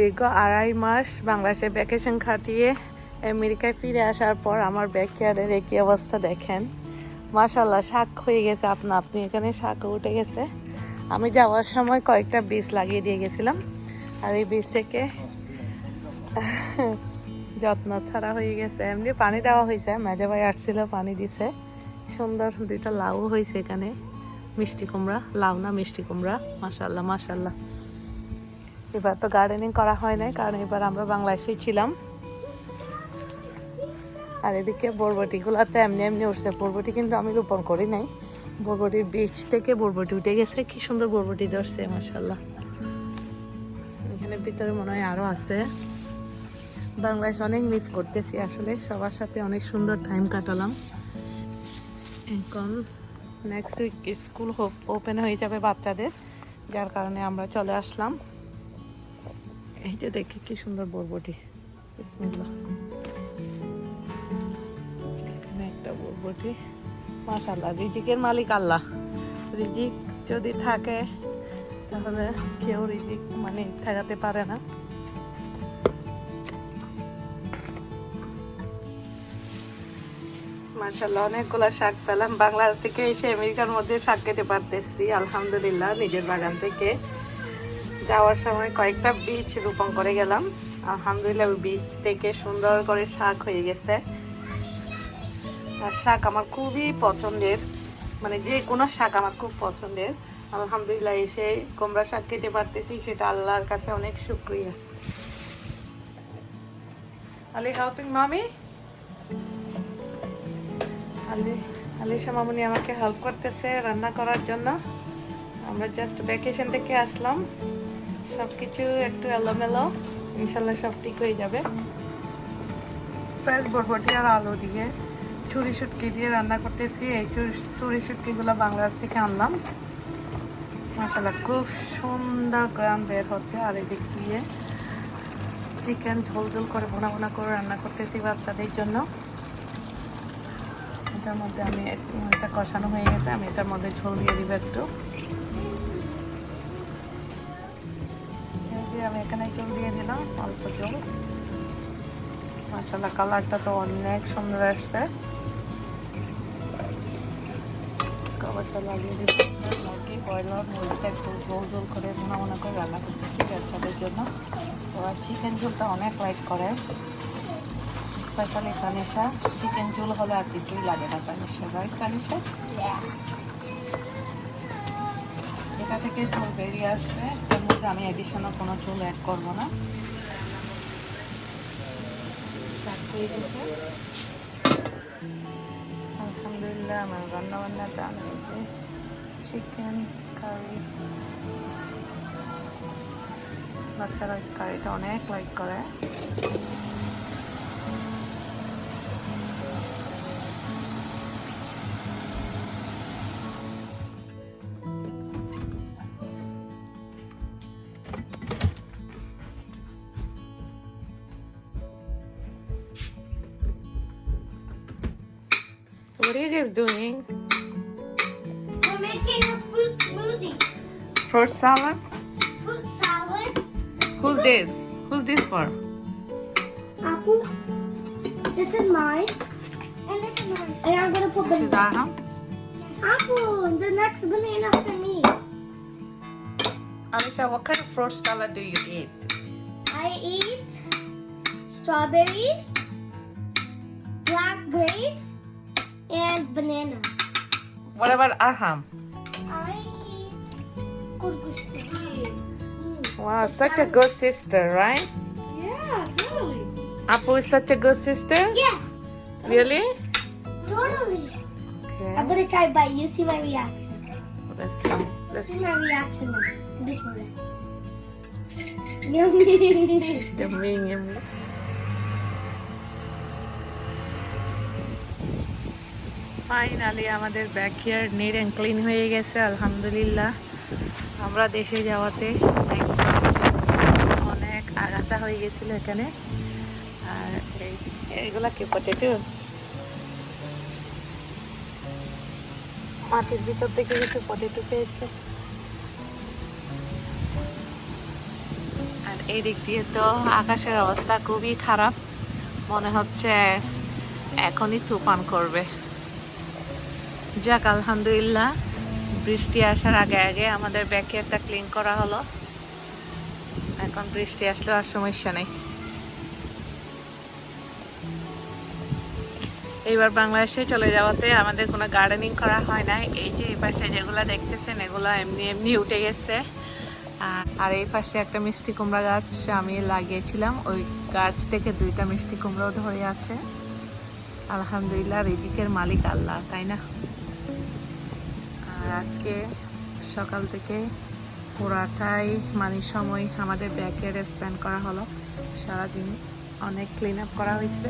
দীর্ঘ আড়াই মাস বাংলাদেশে ভ্যাকেশন খাটিয়ে আমেরিকায় ফিরে আসার পর আমার ব্যাকয়ার্ডের একই অবস্থা দেখেন। মাশাল্লাহ শাক হয়ে গেছে আপনা, আপনি এখানে শাকও উঠে গেছে। আমি যাওয়ার সময় কয়েকটা বীজ লাগিয়ে দিয়ে গেছিলাম। আর এই বীজ থেকে যত্ন ছাড়া হয়ে গেছে। এমনি পানি দেওয়া হয়েছে, মেজে ভাই আসছিল, পানি দিছে। সুন্দর দুইটা লাউ হয়েছে এখানে। মিষ্টি কুমড়া, লাউ না মিষ্টি কুমড়া। মাশাল্লাহ মাশাল্লাহ এবার তো গার্ডেনিং করা হয় নাই, কারণ এবার আমরা বাংলাদেশেই ছিলাম। আর এদিকে বরবটিগুলোতে এমনি এমনি উঠছে বরবটি কিন্তু আমি রোপণ করি নাই। বরবটির বীজ থেকে বরবটি উঠে গেছে। কি সুন্দর বরবটি ধরছে মাশাল্লাহ এখানে ভিতরে মনে হয় আরও আছে। বাংলাদেশ অনেক মিস করতেছি আসলে। সবার সাথে অনেক সুন্দর টাইম কাটালাম। এখন নেক্সট উইক স্কুল ওপেন হয়ে যাবে বাচ্চাদের, যার কারণে আমরা চলে আসলাম। এই যে দেখি কি সুন্দর বরবটি। এখানে একটা বরবটি। মাশাল্লাহ রিজিকের মালিক আল্লাহ। রিজিক যদি থাকে, তাহলে কেউ রিজিক মানে ঠেকাতে পারে না। মাশাল্লাহ অনেকগুলো শাক পেলাম। বাংলাদেশ থেকে এসে আমেরিকার মধ্যে শাক খেতে পারতেছি, আলহামদুলিল্লাহ, নিজের বাগান থেকে। যাওয়ার সময় কয়েকটা বীজ রোপণ করে গেলাম। আলহামদুলিল্লাহ বীজ থেকে সুন্দর করে শাক হয়ে গেছে। আর শাক আমার খুবই পছন্দের। মানে যে কোনো শাক আমার খুব পছন্দের। আলহামদুলিল্লাহ এসে কুমড়া শাক খেতে পারতেছি, সেটা আল্লাহর কাছে অনেক শুক্রিয়া। আলি হেল্পিং মামি আলি, আলিশা মামুনি আমাকে হেল্প করতেছে রান্না করার জন্য। আমরা জাস্ট ভ্যাকেশন থেকে আসলাম। সব কিছু একটু এলোমেলো, ইনশাল্লাহ সব ঠিক হয়ে যাবে। ফ্রেশ বরবটি আর আলু দিয়ে ছুরি শুটকি দিয়ে রান্না করতেছি। এই ছুরি- শুটকিগুলো বাংলাদেশ থেকে আনলাম। মাসাল্লাহ খুব সুন্দর গ্রাম বের হচ্ছে। আর এদিক দিয়ে চিকেন ঝোল ঝোল করে ভোনা ভোনা করে রান্না করতেছি বাচ্চাদের জন্য। এটার মধ্যে আমি এটা কষানো হয়ে গেছে। আমি এটার মধ্যে ঝোল দিয়ে দিব একটু। এই যে আমি এখানে ঝোল দিয়ে দিলাম, অল্প ঝোল মাসাল্লাহ কালারটা তো অনেক সুন্দর আসছে। খাবারটা লাগিয়ে দিচ্ছি। মুরগি ব্রয়লার মুরগিটা একটু ঝোল ঝোল করে ভোনা ভোনা করে রান্না করতেছি বাচ্চাদের জন্য। ওরা চিকেন ঝোলটা অনেক লাইক করে। স্পেশালি কানিশা চিকেন ঝোল হলে আর কিছুই লাগে না কানিশা রাইট কানিশা এটা থেকে চুল বেরিয়ে আসবে। এর মধ্যে আমি এডিশনাল কোনো চুল অ্যাড করব না। আলহামদুলিল্লাহ, আমার রান্না বান্না ডান হয়েছে। চিকেন কারি বাচ্চারা কারিটা অনেক লাইক করে। What are you guys doing? We're making a fruit smoothie. Fruit salad? Fruit salad. Who's this? Who's this for? Apple. This is mine. And this is mine. And I'm gonna put This is banana. Arham. Apple. And the next banana for me. Alisha, what kind of fruit salad do you eat? I eat strawberries, black grapes, and banana. What about Aham? I eat kurkushka. Mm. Wow, such a good sister, right? Yeah, totally. Apu is such a good sister? Yeah, Really? totally. Okay. I'm gonna try bite. You see my reaction. Let's see. Let's See my reaction. Bismillah. Yummy. Yummy, yummy. Finally আমাদের backyard neat and clean হয়ে গেছে, আলহামদুলিল্লাহ। আমরা দেশে যাওয়াতে অনেক আগাছা হয়ে গেছিল এখানে। আর এই এগুলা কি পটেটো মাটির ভিতর থেকে কিছু পটেটো পেয়েছে। আর এই দিক দিয়ে তো আকাশের অবস্থা খুবই খারাপ। মনে হচ্ছে এখনই তুফান করবে। যাক, আলহামদুলিল্লাহ। বৃষ্টি আসার আগে আগে আমাদের ব্যাকয়ার্ডটা ক্লিন করা হলো। এখন বৃষ্টি আসলে আর সমস্যা নেই। এইবার বাংলাদেশে চলে যাওয়াতে আমাদের কোনো গার্ডেনিং করা হয় নাই। এই যে এই পাশে যেগুলো দেখতেছেন, এগুলো এমনি এমনি উঠে গেছে। আর এই পাশে একটা মিষ্টি কুমড়া গাছ আমি লাগিয়েছিলাম। ওই গাছ থেকে দুইটা মিষ্টি কুমড়াও ধরে আছে। আলহামদুলিল্লাহ রিজিকের মালিক আল্লাহ, তাই না? আর আজকে সকাল থেকে পুরাটাই মানে সময় আমাদের ব্যাকের স্পেন্ড করা হলো। সারাদিন অনেক ক্লিন আপ করা হয়েছে।